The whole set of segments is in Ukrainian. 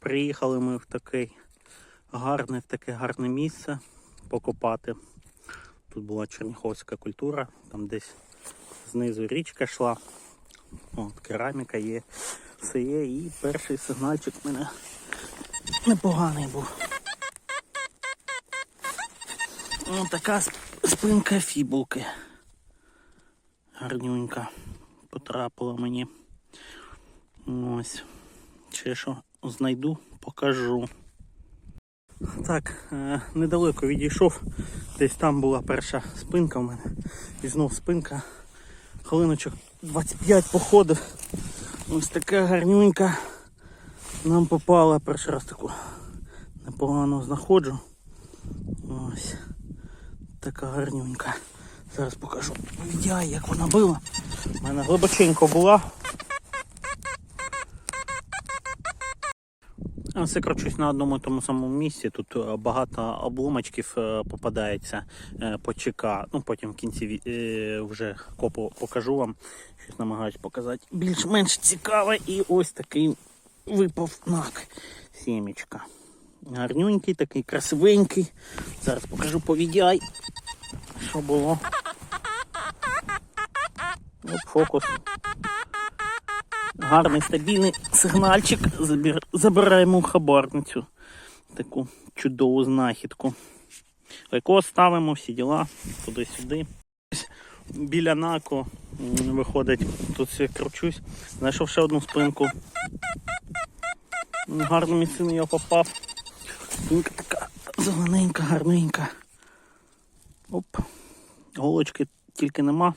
Приїхали ми в таке гарне, в таке гарне місце покопати. Тут була черніховська культура, там десь знизу річка йшла. От, кераміка є, все є. І перший сигнальчик в мене непоганий був. Ось така спинка фібулки. Гарнюнька потрапила мені. Ось. Ще що знайду, покажу. Так, е, недалеко відійшов. Десь там була перша спинка в мене. І знов спинка. Хвилиночок 25 походив. Ось така гарнюнька нам попала. Перший раз таку непогано знаходжу. Ось. Така гарнюнька. Зараз покажу відео, як вона була. У мене глибоченько була. Все кручусь на одному тому самому місці. Тут е, багато обломочків е, попадається е, по ЧК. Ну потім в кінці вже копу покажу вам. Щось намагаюсь показати більш-менш цікаве. І ось такий випав нак. Сімечка. Гарнюнький, такий красивенький. Зараз покажу по VDI, що було. От фокус. Гарний стабільний сигнальчик. Забираємо хабарницю. Таку чудову знахідку. Лайко ставимо, всі діла туди-сюди. Біля наку м, виходить, тут все кручусь. Знайшов ще одну спинку. М, Гарно місцину я попав. Спинка така зелененька, гарненька. Оп. Голочки тільки нема.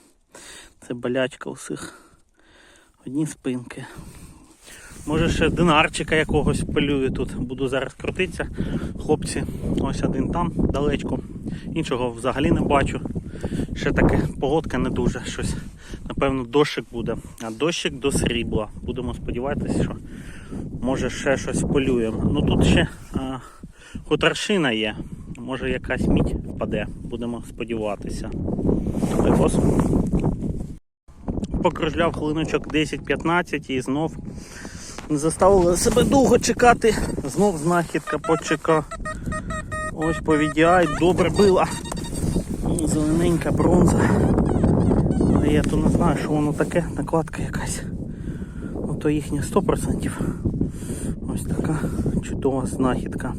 Це болячка усіх. Одні спинки. Може ще динарчика якогось полюю тут. Буду зараз крутитися. Хлопці, ось один там, далечко. Іншого взагалі не бачу. Ще таке погодка не дуже щось. Напевно, дощик буде. А дощик до срібла. Будемо сподіватися, що може ще щось полюємо. Ну тут ще а, хуторшина є. Може якась мідь впаде. Будемо сподіватися. Ось покружляв хвилиночок 10-15 і знов заставили себе довго чекати. Знов знахідка почека. Ось по VDI добре била. Зелененька бронза. Але я то не знаю, що воно таке, накладка якась. Ну їхня 100%. Ось така чудова знахідка.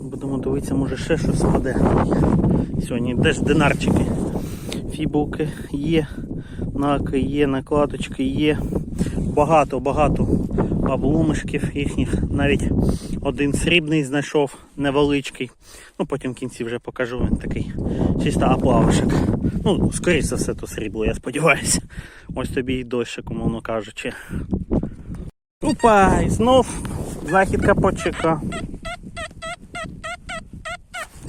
Будемо дивитися, може ще щось впаде. Сьогодні де ж динарчики. Фібулки є, наки є, накладочки є. Багато-багато обломишків їхніх. Навіть один срібний знайшов невеличкий. Ну потім в кінці вже покажу він такий чисто оплавишек. Ну, скоріше за все, то срібло, я сподіваюся. Ось тобі і дощик, умовно кажучи. Опа, і знов знахідка почека.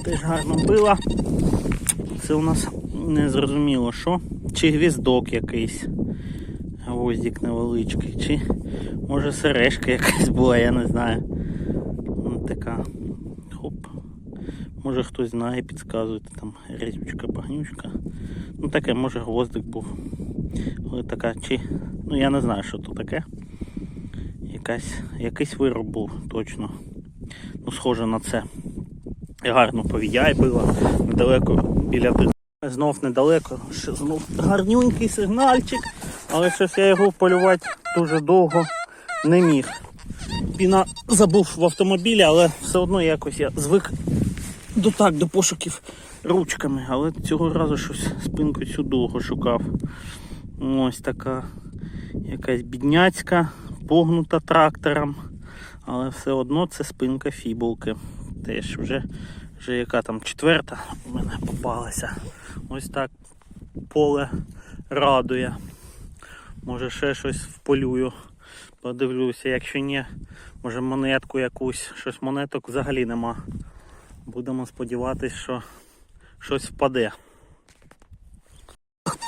Теж гарно била. Це у нас не зрозуміло що. Чи гвіздок якийсь. Гвоздик невеличкий, чи може сережка якась була, я не знаю. Ну, така. Хоп. Може хтось знає, підказує, там різючка, багнючка. Ну таке, може гвоздик був. Але така, чи. Ну я не знаю, що то таке. Якась, якийсь вироб був точно. Ну, схоже на це. Гарно повіяй було недалеко біля ти- Знов недалеко, ще знов гарнюнький сигнальчик, але щось я його полювати дуже довго не міг. Піна забув в автомобілі, але все одно якось я звик до так, до пошуків ручками, але цього разу щось спинку цю довго шукав. Ось така якась бідняцька, погнута трактором, але все одно це спинка фібулки. Теж вже, вже яка там четверта у мене попалася. Ось так поле радує. Може ще щось вполюю. Подивлюся, якщо ні, може монетку якусь, щось монеток взагалі нема. Будемо сподіватися, що щось впаде.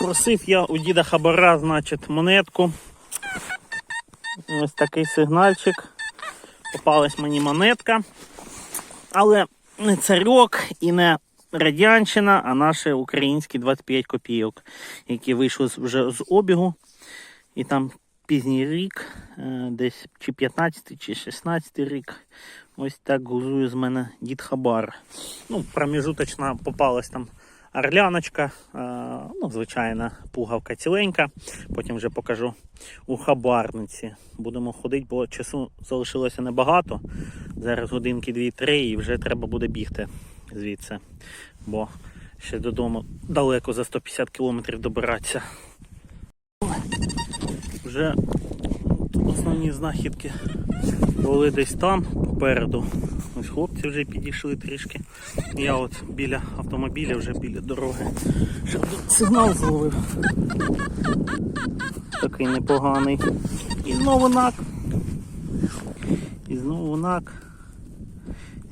Просив я у діда Хабара, значить, монетку. Ось такий сигнальчик. Попалась мені монетка. Але не царьок і не радянщина, а наші українські 25 копійок, які вийшли вже з обігу. І там пізній рік, е, десь чи 15 чи 16 рік. Ось так гузує з мене дід Хабар. Ну, проміжуточна попалась там орляночка, е, ну, звичайна пугавка ціленька. Потім вже покажу у хабарниці. Будемо ходити, бо часу залишилося небагато. Зараз годинки 2-3 і вже треба буде бігти звідси. Бо ще додому далеко за 150 кілометрів добиратися. Вже основні знахідки були десь там попереду. Ось хлопці вже підійшли трішки. Я от біля автомобіля, вже біля дороги. Тут сигнал зловив. Такий непоганий. І знову нак. І знову нак.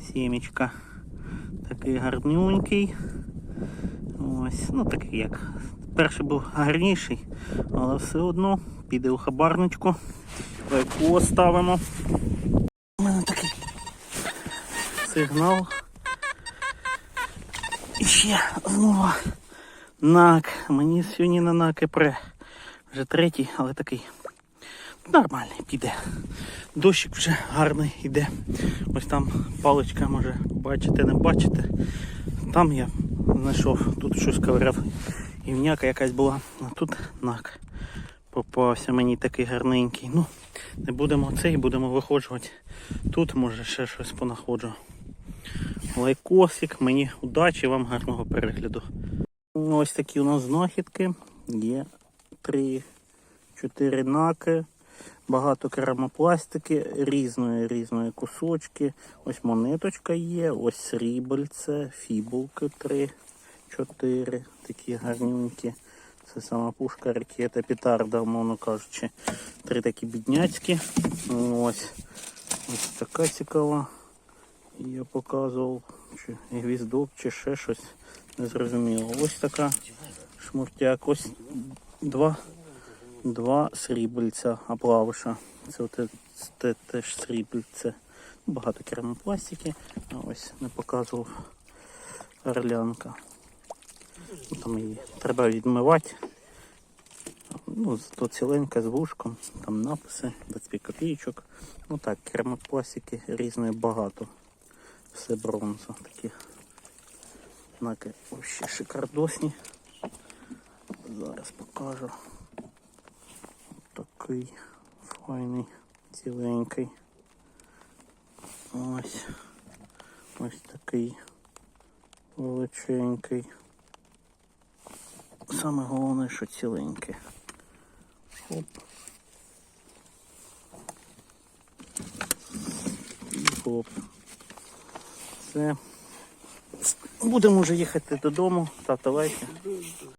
Сімечка. Такий гарнюнький. Ось, ну такий як. Перший був гарніший, але все одно піде у хабарничку. Лайку ставимо. У мене такий сигнал. І ще знову нак. Мені сьогодні на наки пре. Вже третій, але такий нормальний піде. Дощик вже гарний йде. Ось там паличка, може бачите, не бачите. Там я знайшов, тут щось ковиряв. Івняка якась була, а тут нак. Попався мені такий гарненький. Ну, не будемо цей, будемо виходжувати. Тут може ще щось понаходжу. Лайкосик, мені удачі, вам гарного перегляду. Ось такі у нас знахідки. Є 3-4 наки, багато керамопластики, різної різної кусочки. Ось монеточка є, ось срібельце, фібулки 3, 4, такі гарненькі. Це сама пушка, ракета, петарда, мовно кажучи. Три такі бідняцькі. Ось. Ось така цікава. Я показував, чи гвіздок, чи ще щось. Не зрозуміло. Ось така шмуртяк. Ось два, два срібельця, оплавиша. Це от те, теж срібельце. Багато керамопластики. А ось не показував орлянка. Там її треба відмивати. Ну, то ціленька з вушком, там написи, 25 копійочок. Ну так, керамопластики різної багато. Все бронза такі. Знаки взагалі шикардосні. Зараз покажу. Такий файний, ціленький. Ось. Ось такий величенький. Саме головне, що ціленьке. Хоп. І хоп. Все. Будемо вже їхати додому. тата лайки.